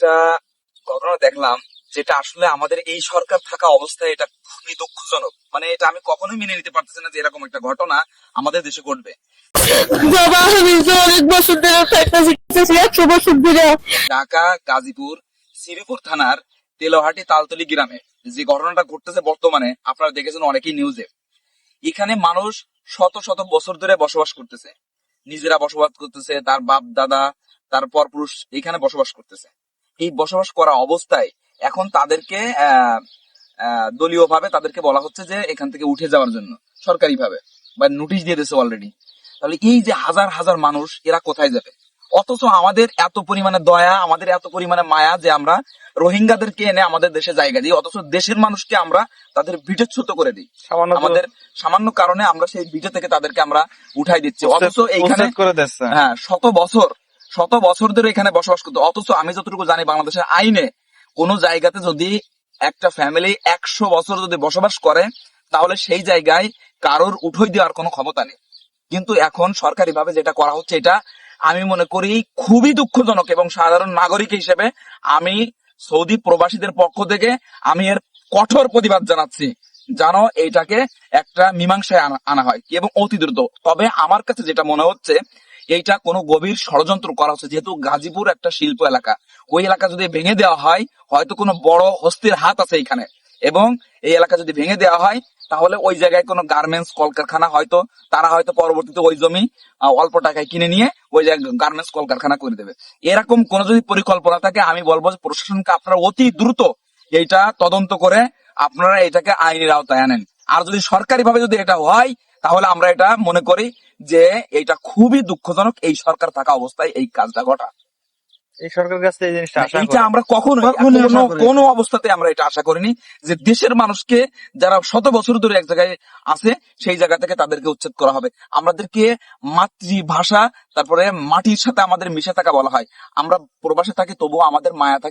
একটা ঘটনা দেখলাম যেটা আসলে আমাদের এই সরকার থাকা অবস্থায় এটা খুবই দুঃখজনক। মানে এটা আমি কখনোই মেনে নিতে পারতেছি না যে এরকম একটা ঘটনা আমাদের দেশে ঘটবে। ঢাকা গাজীপুর শ্রীপুর থানার তেলহাটি তালতলি গ্রামে যে ঘটনাটা ঘটতেছে বর্তমানে আপনারা দেখেছেন অনেকেই নিউজে। এখানে মানুষ শত শত বছর ধরে বসবাস করতেছে। নিজেরা বসবাস করতেছে তার বাপ দাদা তার পরপুরুষ এখানে বসবাস করতেছে। এই বসবাস করা অবস্থায় এখন তাদেরকে দলীয় ভাবে তাদেরকে বলা হচ্ছে যে এখান থেকে উঠে যাওয়ার জন্য সরকারি ভাবে বা নোটিশ দিয়ে দিয়েছে অলরেডি তাহলে এই যে হাজার হাজার মানুষ এরা কোথায় যাবে? অথচ আমাদের এত পরিমাণে দয়া আমাদের এত পরিমাণে মায়া যে আমরা রোহিঙ্গাদেরকে এনে আমাদের দেশে জায়গা দিই অথচ দেশের মানুষকে আমরা তাদের ভিটেচ্যুত করে দিই। আমাদের সামান্য কারণে আমরা সেই ভিটে থেকে তাদেরকে আমরা উঠাই দিচ্ছি। অথচ এইখানে হ্যাঁ শত বছর শত বছর ধরে এখানে বসবাস করতে। অথচ আমি যতটুকু জানি, বাংলাদেশের আইনে কোন জায়গাতে যদি একটা ফ্যামিলি একশো বছর যদি বসবাস করে, তাহলে সেই জায়গায় কারোর উঠই দেওয়ার কোনো ক্ষমতা নেই। কিন্তু এখন সরকারি ভাবে যেটা করা হচ্ছে, এটা আমি মনে করি খুবই দুঃখজনক এবং সাধারণ নাগরিক হিসেবে আমি সৌদি প্রবাসীদের পক্ষ থেকে আমি এর কঠোর প্রতিবাদ জানাচ্ছি জানো এইটাকে একটা মীমাংসায় আনা হয় এবং অতি দ্রুত। তবে আমার কাছে যেটা মনে হচ্ছে এইটা কোনো গভীর ষড়যন্ত্র করা হচ্ছে। যেহেতু গাজীপুর একটা শিল্প এলাকা, ওই এলাকা যদি ভেঙে দেওয়া হয়, হয়তো কোনো বড় হস্তির হাত আছে এখানে। এবং এই এলাকা যদি ভেঙে দেওয়া হয়, তাহলে ওই জায়গায় কোনো গার্মেন্টস কলকারখানা হয়তো, তারা হয়তো পরবর্তীতে ওই জমি অল্প টাকায় কিনে নিয়ে ওই জায়গায় গার্মেন্টস কলকারখানা করে দেবে। এরকম কোন যদি পরিকল্পনা থাকে, আমি বলব যে প্রশাসনকে আপনারা অতি দ্রুত এইটা তদন্ত করে আপনারা এটাকে আইনের আওতায় আনেন। আর যদি সরকারি ভাবে যদি এটা হয় তাহলে আমরা এটা মনে করি যে এটা খুবই দুঃখজনক এই সরকার থাকা অবস্থায় এই কাজটা ঘটা এই সরকারের কাছে এই জিনিসটা আশা করি। আমরা কখনো করিনি। কোনো অবস্থাতে আমরা এটা আশা করিনি যে দেশের মানুষকে যারা শত বছর ধরে এক জায়গায় আছে সেই জায়গা থেকে তাদেরকে উচ্ছেদ করা হবে আমাদেরকে মাতৃভাষা তারপরে মাটির সাথে আমাদের মিশে থাকা বলা হয় আমরা প্রবাসে থাকি তবুও আমাদের মায়া থাকে